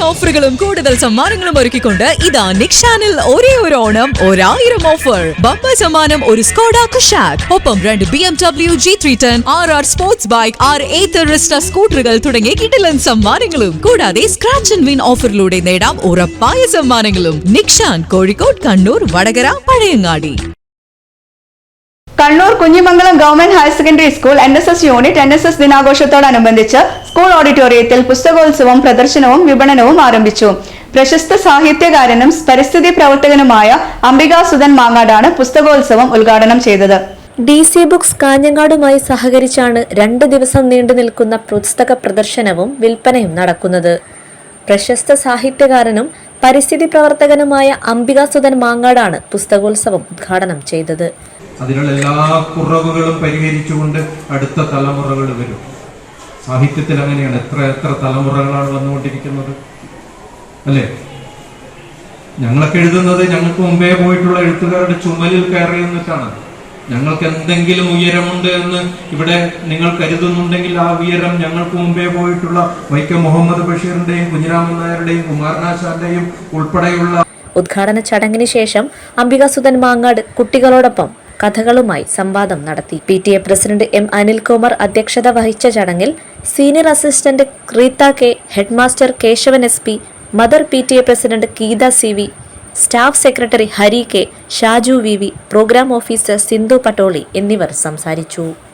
ഓഫറുകളും കൂടുതൽ സമ്മാനങ്ങളും ഒരുക്കിക്കൊണ്ട് ഇതാ നിക്ഷാനിൽ ഒരേ ഒരു ഓണം ഒരായിരം ഓഫർ. ബമ്പ സമ്മാനം ഒരു സ്കോഡ കുഷാക് ഒപ്പം രണ്ട് B M W G three ten R R sports bike R eight സ്കൂട്ടറുകൾ തുടങ്ങിയ കിടിലൻ സമ്മാനങ്ങളും. കൂടാതെ സ്ക്രാച്ച് ആൻഡ് വിൻ ഓഫറിലൂടെ നേടാം ഉറപ്പായ സമ്മാനങ്ങളും. Nikshan Kozhikode Kannur Vadakara Pazhayangadi. Kannur Kunjimangalam government higher secondary school N S S unit N S S ദിനാഘോഷത്തോടനുബന്ധിച്ച് school ഓഡിറ്റോറിയത്തിൽ പുസ്തകോത്സവം പ്രദർശനവും വിപണനവും ആരംഭിച്ചു. പ്രശസ്ത സാഹിത്യകാരനും പരിസ്ഥിതി പ്രവർത്തകനുമായ അംബികാസുധൻ മാങ്ങാടാണ് പുസ്തകോത്സവം ഉദ്ഘാടനം ചെയ്തത്. ഡി സി ബുക്സ് കാഞ്ഞങ്ങാടുമായി സഹകരിച്ചാണ് രണ്ട് ദിവസം നീണ്ടു നിൽക്കുന്ന പുസ്തക പ്രദർശനവും വിൽപ്പനയും നടക്കുന്നത്. പ്രശസ്ത സാഹിത്യകാരനും പരിസ്ഥിതി പ്രവർത്തകനുമായ അംബികാസുധൻ മാങ്ങാടാണ് പുസ്തകോത്സവം ഉദ്ഘാടനം ചെയ്തത്. അതിനുള്ള എല്ലാ കുറവുകളും പരിഹരിച്ചുകൊണ്ട് അടുത്ത തലമുറകൾ വരും. സാഹിത്യത്തിൽ അങ്ങനെയാണ്. എത്ര എത്ര തലമുറകളാണ് വന്നുകൊണ്ടിരിക്കുന്നത്. അല്ലേ? ഞങ്ങളൊക്കെ എഴുതുന്നത് ഞങ്ങൾക്ക് മുമ്പേ പോയിട്ടുള്ള എഴുത്തുകാരുടെ ചുമലിൽ കയറി നിന്നിട്ടാണ് ഞങ്ങൾക്ക് എന്തെങ്കിലും ഉയരമുണ്ട് എന്ന് ഇവിടെ നിങ്ങൾ കരുതുന്നുണ്ടെങ്കിൽ ആ ഉയരം ഞങ്ങൾക്ക് മുമ്പേ പോയിട്ടുള്ള വൈക്കം മുഹമ്മദ് ബഷീറിന്റെയും കുഞ്ഞിരാമൻ നായരുടെയും കുമാരനാശാന്റെയും ഉൾപ്പെടെയുള്ള ഉദ്ഘാടന ചടങ്ങിന് ശേഷം അംബികാസുധൻ മാങ്ങാട് കുട്ടികളോടൊപ്പം കഥകളുമായി സംവാദം നടത്തി. P T A president M Anilkumar അധ്യക്ഷത വഹിച്ച ചടങ്ങിൽ senior assistant Reetha K headmaster Kesavan S P mother P T A president Geetha C V staff secretary Hari K Shaju V programme officer Sindhu Pattoli എന്നിവർ സംസാരിച്ചു.